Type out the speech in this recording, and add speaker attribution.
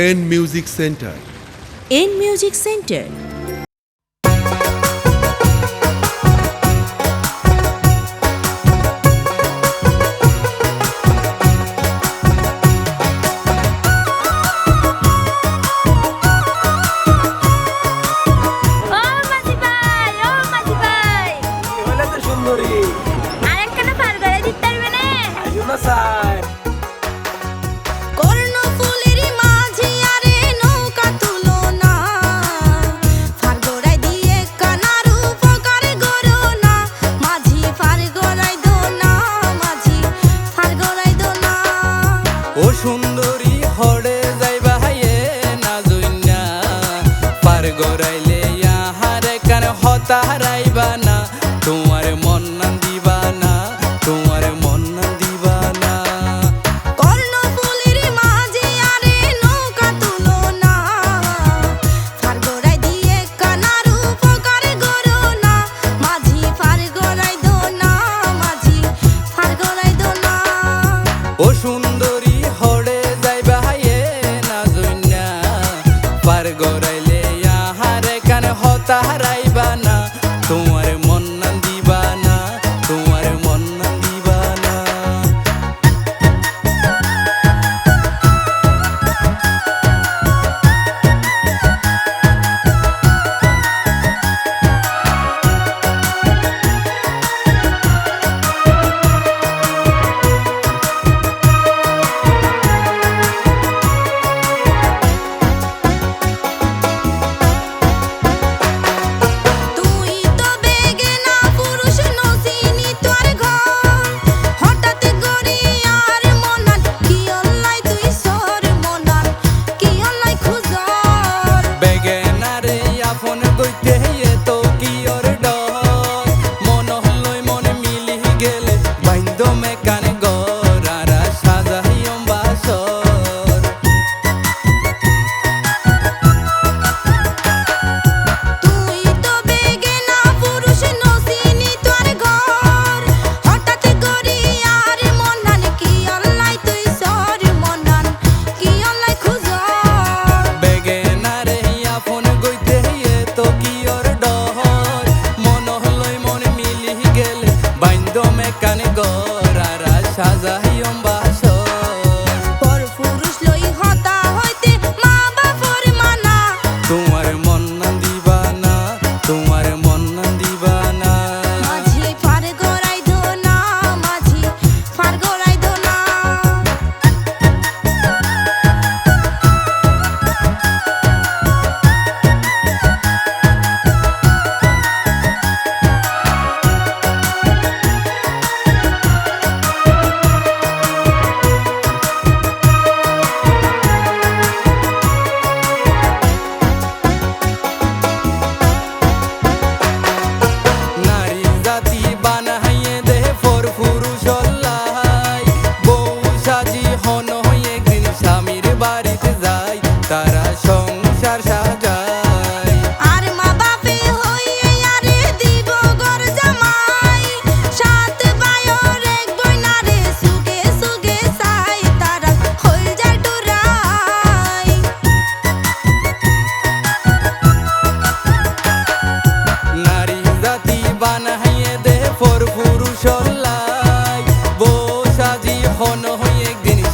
Speaker 1: N music centre
Speaker 2: N music centre
Speaker 3: ও
Speaker 4: সুন্দরী হরে যাইবা হাইয়ে না জুইনা পার গড়াইলে আহারে কান হতারাইবা না। তোমার মন না দিবা না তোমার মন না দিবা না।
Speaker 5: কর্ণফুলির মাঝে আরে নৌকা তুলো না। পার গড়াই দিয়ে কানার উপকার করো না। মাঝি
Speaker 4: পার
Speaker 5: গড়াই দো না মাঝি পার গড়াই দো না।
Speaker 4: ও doy tiempo